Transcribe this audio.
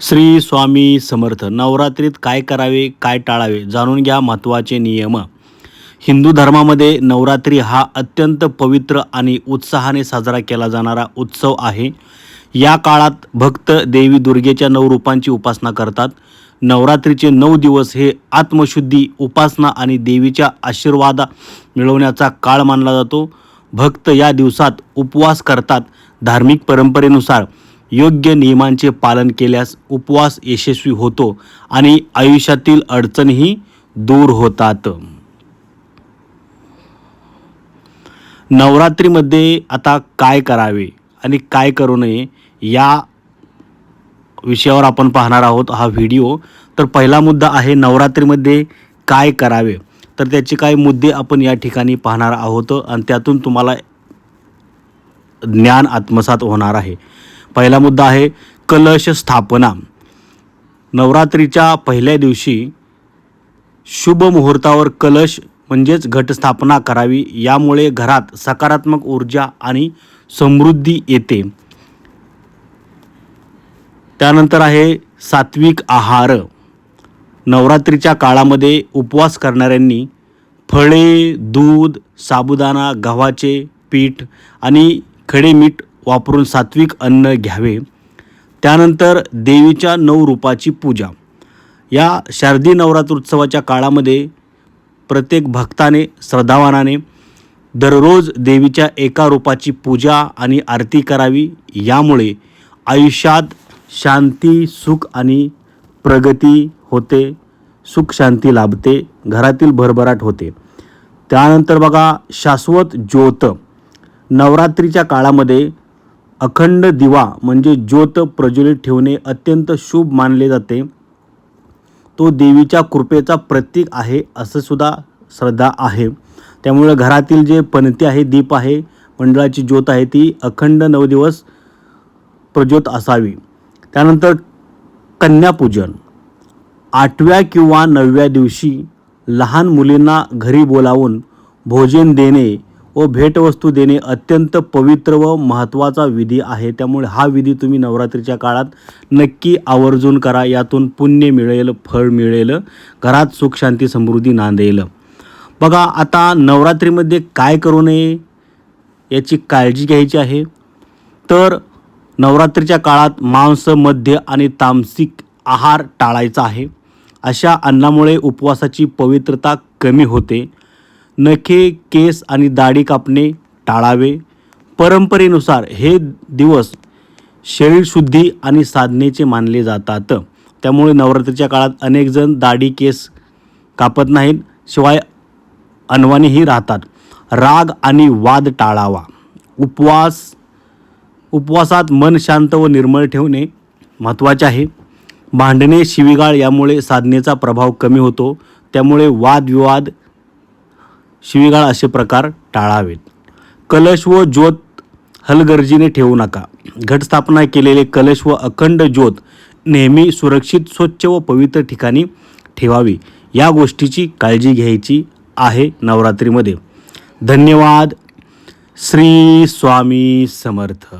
श्री स्वामी समर्थ नवरात्रीत काय करावे काय टाळावे जाणून घ्या महत्त्वाचे नियम. हिंदू धर्मामध्ये नवरात्री हा अत्यंत पवित्र आणि उत्साहाने साजरा केला जाणारा उत्सव आहे. या काळात भक्त देवी दुर्गेच्या नऊ रूपांची उपासना करतात. नवरात्रीचे नऊ दिवस हे आत्मशुद्धी उपासना आणि देवीच्या आशीर्वाद मिळवण्याचा काळ मानला जातो. भक्त या दिवसात उपवास करतात. धार्मिक परंपरेनुसार योग्य नियमांचे पालन केल्यास उपवास यशस्वी होतो आणि आयुष्यातील अडचणीही दूर होतात. नवरात्रीमध्ये आता काय करावे आणि काय करू नये या विषयावर आपण पाहणार आहोत हा व्हिडिओ. तर पहिला मुद्दा आहे नवरात्रीमध्ये काय करावे? तर त्याचे काही मुद्दे आपण या ठिकाणी पाहणार आहोत आणि त्यातून तुम्हाला ज्ञान आत्मसात होणार आहे. पहिला मुद्दा आहे कलश स्थापना. नवरात्रीच्या पहिल्या दिवशी शुभ मुहूर्तावर कलश म्हणजेच घटस्थापना करावी यामुळे घरात सकारात्मक ऊर्जा आणि समृद्धी येते. त्यानंतर आहे सात्विक आहार. नवरात्रीच्या काळामध्ये उपवास करणाऱ्यांनी फळे दूध साबुदाणा गव्हाचे पीठ आणि खडे मीठ वापरून सात्विक अन्न घ्यावे. त्यानंतर देवीच्या नऊ रूपाची पूजा. या शारदी नवरात्रोत्सवाच्या काळामध्ये प्रत्येक भक्ताने श्रद्धावानाने दररोज देवीच्या एका रूपाची पूजा आणि आरती करावी. यामुळे आयुष्यात शांती सुख आणि प्रगती होते. सुख शांती लाभते. घरातील भरभराट होते. त्यानंतर बघा शाश्वत ज्योत. नवरात्रीच्या काळामध्ये अखंड दिवा म्हणजे ज्योत प्रज्वलित ठेवणे अत्यंत शुभ मानले जाते. तो देवीच्या कृपेचा प्रतीक आहे असं सुद्धा श्रद्धा आहे. त्यामुळे घरातील जे पणती आहे दीप आहे मंडळाची ज्योत आहे ती अखंड नऊ दिवस प्रज्योत असावी. त्यानंतर कन्यापूजन. आठव्या किंवा नवव्या दिवशी लहान मुलींना घरी बोलावून भोजन देणे व भेटवस्तू देणे अत्यंत पवित्र व महत्त्वाचा विधी आहे. त्यामुळे हा विधी तुम्ही नवरात्रीच्या काळात नक्की आवर्जून करा. यातून पुण्य मिळेल फळ मिळेल घरात सुख शांती समृद्धी नांदेल. बघा आता नवरात्रीमध्ये काय करू नये याची काळजी घ्यायची आहे. तर नवरात्रीच्या काळात मांस मध्य आणि तामसिक आहार टाळायचा आहे. अशा अन्नामुळे उपवासाची पवित्रता कमी होते. नखे केस आणि दाढी कापणे टाळावे. परंपरेनुसार हे दिवस शरीरशुद्धी आणि साधनेचे मानले जातात. त्यामुळे नवरात्रीच्या काळात अनेकजण दाढी केस कापत नाहीत. शिवाय अनवाणीही राहतात. राग आणि वाद टाळावा. उपवास उपवासात मन शांत व निर्मळ ठेवणे महत्त्वाचे आहे. भांडणे शिवीगाळ यामुळे साधनेचा प्रभाव कमी होतो. त्यामुळे वादविवाद शिवीगाळ असे प्रकार टाळावेत. कलश व ज्योत हलगर्जीने ठेवू नका. घटस्थापना केलेले कलश व अखंड ज्योत नेहमी सुरक्षित स्वच्छ व पवित्र ठिकाणी ठेवावी. या गोष्टीची काळजी घ्यायची आहे नवरात्रीमध्ये. धन्यवाद. श्री स्वामी समर्थ.